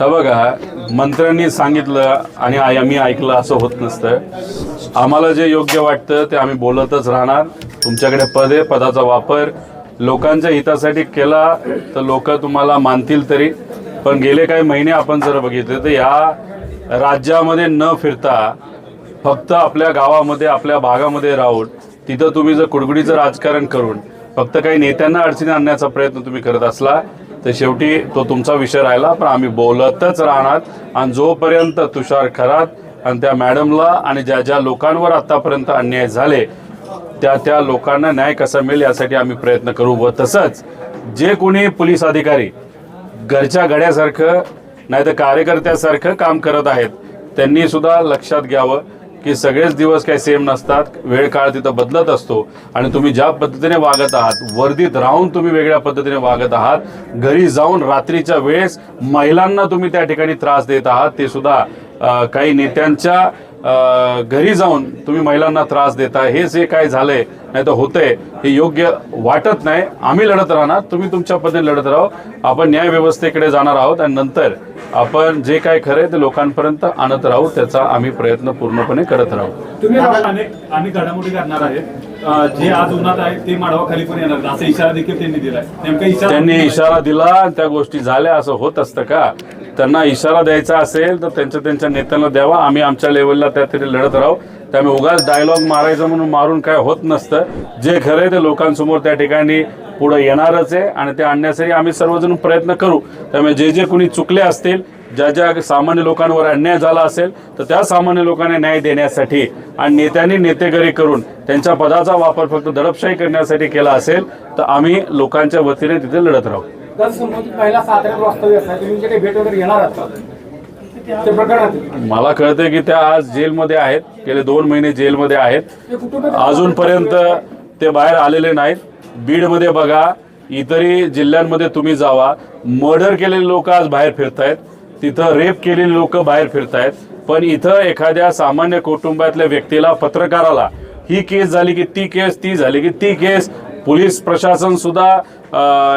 तर बघा मंत्र्यांनी सांगितलं आणि आम्ही ऐकलं असं होत नसतं. आम्हाला जे योग्य वाटतं ते आम्ही बोलतच राहणार. तुमच्याकडे पद आहे पदाचा वापर. लोकांच्या हितासाठी केला तर लोक तुम्हाला मानतील तरी. पण गेले काही महिने आपण जर बघितले तर या राज्यामध्ये न फिरता फक्त आपल्या गावामध्ये आपल्या भागामध्ये राहून तिथं तुम्ही जर कुडकुडीचं राजकारण करून फक्त काही नेत्यांना अडचणी आणण्याचा प्रयत्न तुम्ही करत असला तर शेवटी तो तुमचा विषय राहिला पण आम्ही बोलतच राहणार. आणि जोपर्यंत तुषार खरात आणि त्या मॅडमला आणि ज्या ज्या लोकांवर आतापर्यंत अन्याय झाले त्या त्या लोकांना न्याय कसा मिळेल यासाठी आम्ही प्रयत्न करू. व तसंच जे कोणी पोलीस अधिकारी घरच्या गड्यासारखं नाही तर कार्यकर्त्यासारखं काम करत आहेत त्यांनी सुद्धा लक्षात घ्यावं. की सगळेच दिवस काही सेम नसतात वेळ काळ तिथं बदलत असतो आणि तुम्ही ज्या पद्धतीने वागत आहात वर्दीत राहून तुम्ही वेगळ्या पद्धतीने वागत आहात घरी जाऊन रात्रीच्या वेळेस महिलांना तुम्ही त्या ठिकाणी त्रास देत आहात ते सुद्धा काही नेत्यांच्या घरी जाऊन तुम्ही महिलांना त्रास देता हे जे काय झालंय नाही तर होतंय. हे योग्य वाटत नाही. आम्ही लढत राहणार. तुम्ही तुमच्या पद्धतीने लढत राहो. आपण न्याय व्यवस्थेकडे जाणार आहोत आणि नंतर आपण जे काय खरंय ते लोकांपर्यंत आणत राहू त्याचा आम्ही प्रयत्न पूर्णपणे करत राहू. तुम्ही अनेक अनेक घडामोडी करणार आहेत. जे आज उन्हात आहेत ते माडवा खाली पण येणार. असा इशारा देखील त्यांनी इशारा त्यांनी इशारा दिला आणि त्या गोष्टी झाल्या. असं होत असतं का? त्यांना इशारा द्यायचा असेल तर त्यांच्या त्यांच्या नेत्यांना द्यावा. आम्ही आमच्या लेवलला त्या तरी लढत राहू. त्यामुळे उगाच डायलॉग मारायचं म्हणून मारून काय होत नसतं. जे खरं आहे ते लोकांसमोर त्या ठिकाणी पुढं येणारच आहे आणि ते आणण्यासाठी आम्ही सर्वजण प्रयत्न करू. त्यामुळे जे जे कुणी चुकले असतील ज्या ज्या सामान्य लोकांवर अन्याय झाला असेल तर त्या सामान्य लोकांना न्याय देण्यासाठी आणि नेत्यांनी नेतेगरी करून त्यांच्या पदाचा वापर फक्त दडपशाही करण्यासाठी केला असेल तर आम्ही लोकांच्या वतीने तिथे लढत राहू. मला कळतंय की त्या आज जेलमध्ये आहेत. गेले दोन महिने जेलमध्ये आहेत. अजूनपर्यंत ते बाहेर आलेले नाहीत. बीडमध्ये बघा इतरही जिल्ह्यांमध्ये तुम्ही जावा. मर्डर केलेले लोक आज बाहेर फिरतायत. तिथं रेप केलेले लोक बाहेर फिरतायत. पण इथं एखाद्या सामान्य कुटुंबातल्या व्यक्तीला पत्रकाराला ही केस झाली की ती केस ती झाली की ती केस पोलीस प्रशासन सुद्धा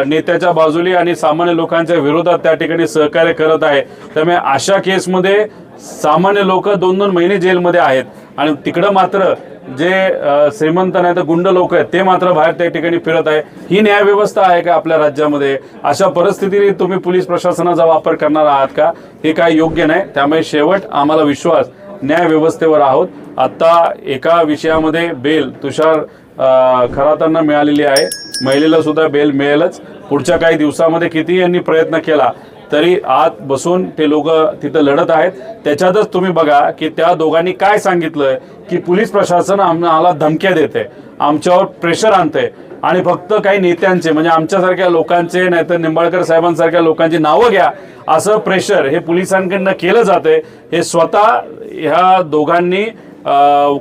नेत्याच्या बाजूली आणि सामान्य लोकांच्या विरोधात त्या ठिकाणी सहकार्य करत आहे. त्यामुळे अशा केसमध्ये सामान्य लोक दोन दोन महिने जेलमध्ये आहेत. आणि तिकडं मात्र जे श्रीमंत नाही तर गुंड लोक आहेत ते मात्र बाहेर त्या ठिकाणी फिरत आहे. ही न्यायव्यवस्था आहे का आपल्या राज्यामध्ये? अशा परिस्थितीने तुम्ही पोलीस प्रशासनाचा वापर करणार आहात का? हे काय योग्य नाही. त्यामुळे शेवट आम्हाला विश्वास न्याय व्यवस्थेवर आहोत. आता एका विषयामध्ये बेल तुषार खरातांना मिळालेली आहे. महिलेला सुद्धा बेल मिळेलच. पुढच्या काही दिवसामध्ये किती यांनी प्रयत्न केला तरी आत बसून ते लोक तिथं लढत आहेत. त्याच्यातच तुम्ही बघा की त्या दोघांनी काय सांगितलं की पोलीस प्रशासन आम्हाला धमक्या देते आमच्यावर प्रेशर आणते आणि फक्त काही नेत्यांचे म्हणजे आमच्यासारख्या लोकांचे नाहीतर निंबाळकर साहेबांसारख्या लोकांची नावं घ्या. असं प्रेशर हे पोलिसांकडनं केलं जाते हे स्वतः ह्या दोघांनी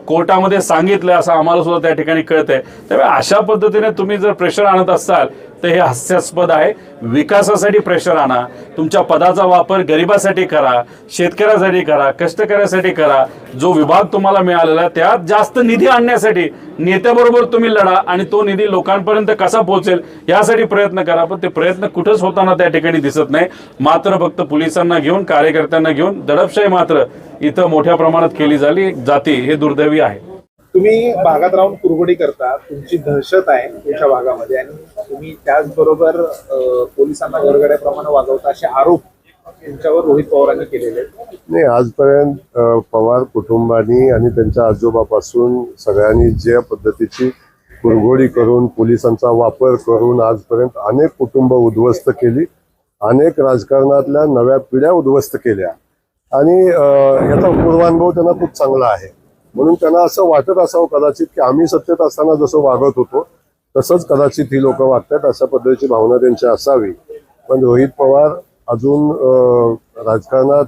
कोर्टामध्ये सांगितलं असं आम्हाला सुद्धा त्या ठिकाणी कळतंय. त्यामुळे अशा पद्धतीने तुम्ही जर प्रेशर आणत असाल तर हे हास्यास्पद आहे. विकासासाठी प्रेशर आणा. तुमच्या पदाचा वापर गरिबासाठी करा शेतकऱ्यासाठी करा कष्टकऱ्यासाठी करा. जो विभाग तुम्हाला मिळालेला त्यात जास्त निधी आणण्यासाठी नेत्याबरोबर तुम्ही लढा आणि तो निधी लोकांपर्यंत कसा पोहोचेल यासाठी प्रयत्न करा. पण ते प्रयत्न कुठंच होताना त्या ठिकाणी दिसत नाही. मात्र फक्त पोलिसांना घेऊन कार्यकर्त्यांना घेऊन दडपशाही मात्र इथं मोठ्या प्रमाणात केली झाली जाते हे दुर्दैवी आहे. तुम्ही भागात राहून कुरगोडी करता तुमची दहशत आहे तुमच्या भागामध्ये आणि तुम्ही त्याचबरोबर पोलिसांना गरगड्याप्रमाणे वागवता असे आरोप तुमच्यावर रोहित पवारांनी केलेले नाही आजपर्यंत पवार कुटुंबानी आणि त्यांच्या आजोबापासून सगळ्यांनी ज्या पद्धतीची कुरघोडी करून पोलिसांचा वापर करून आजपर्यंत अनेक कुटुंब उद्ध्वस्त केली अनेक राजकारणातल्या नव्या पिढ्या उद्ध्वस्त केल्या. आणि याचा पूर्वानुभव त्यांना खूप चांगला आहे. म्हणून त्यांना असं वाटत असावं कदाचित की आम्ही सत्तेत असताना जसं वागत होतो तसंच कदाचित ही लोक वागतात अशा पद्धतीची भावना त्यांची असावी. पण रोहित पवार अजून राजकारणात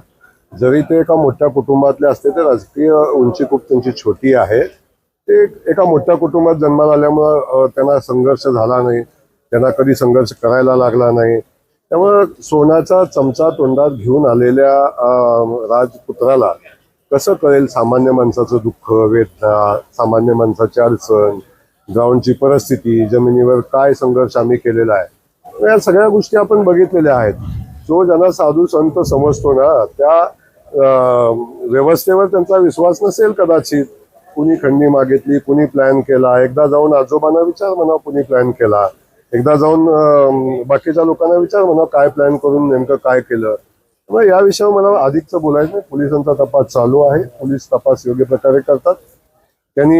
जरी ते एका मोठ्या कुटुंबातले असते ते राजकीय उंची खूप त्यांची छोटी आहे. ते एका मोठ्या कुटुंबात जन्माला आल्यामुळं त्यांना संघर्ष झाला नाही. त्यांना कधी संघर्ष करायला लागला नाही. त्यामुळं सोन्याचा चमचा तोंडात घेऊन आलेल्या राजपुत्राला कसं कळेल सामान्य माणसाचं दुःख वेदना सामान्य माणसाची अडचण ग्राउंडची परिस्थिती जमिनीवर काय संघर्ष आम्ही केलेला आहे? या सगळ्या गोष्टी आपण बघितलेल्या आहेत. जो ज्यांना साधू संत समजतो ना त्या व्यवस्थेवर त्यांचा विश्वास नसेल कदाचित. कुणी खंडी मागितली कुणी प्लॅन केला. एकदा जाऊन आजोबांना विचार म्हणा कुणी प्लॅन केला. एकदा जाऊन बाकीच्या लोकांना विचार म्हणा काय प्लॅन करून नेमकं काय केलं? त्यामुळे या विषयावर मला अधिकचं बोलायचं नाही. पोलिसांचा तपास चालू आहे. पोलीस तपास योग्य प्रकारे करतात. त्यांनी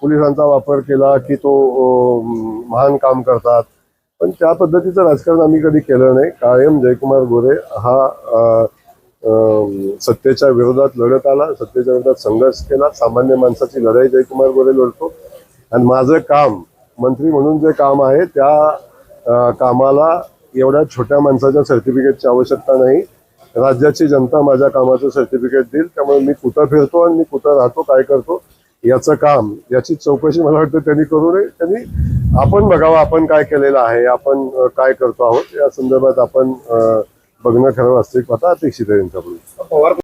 पोलिसांचा वापर केला की तो महान काम करतात. पण त्या पद्धतीचं राजकारण आम्ही कधी केलं नाही. कायम जयकुमार गोरे हा सत्तेच्या विरोधात लढत आला. सत्तेच्या विरोधात संघर्ष केला. सामान्य माणसाची लढाई जयकुमार गोरे लढतो. आणि माझं काम मंत्री म्हणून जे काम आहे त्या कामाला एवढ्या छोट्या माणसाच्या सर्टिफिकेटची आवश्यकता नाही. राज्याची जनता माझ्या कामाचं सर्टिफिकेट देईल त्यामुळे मी कुठं फिरतो आणि मी कुठं राहतो काय करतो याचं काम याची चौकशी मला वाटतं त्यांनी करू नये. त्यांनी आपण बघावं आपण काय केलेलं आहे आपण काय करतो आहोत या संदर्भात आपण बघणं खरं वास्तविक आता अपेक्षित आहे यांच्याकडून पवार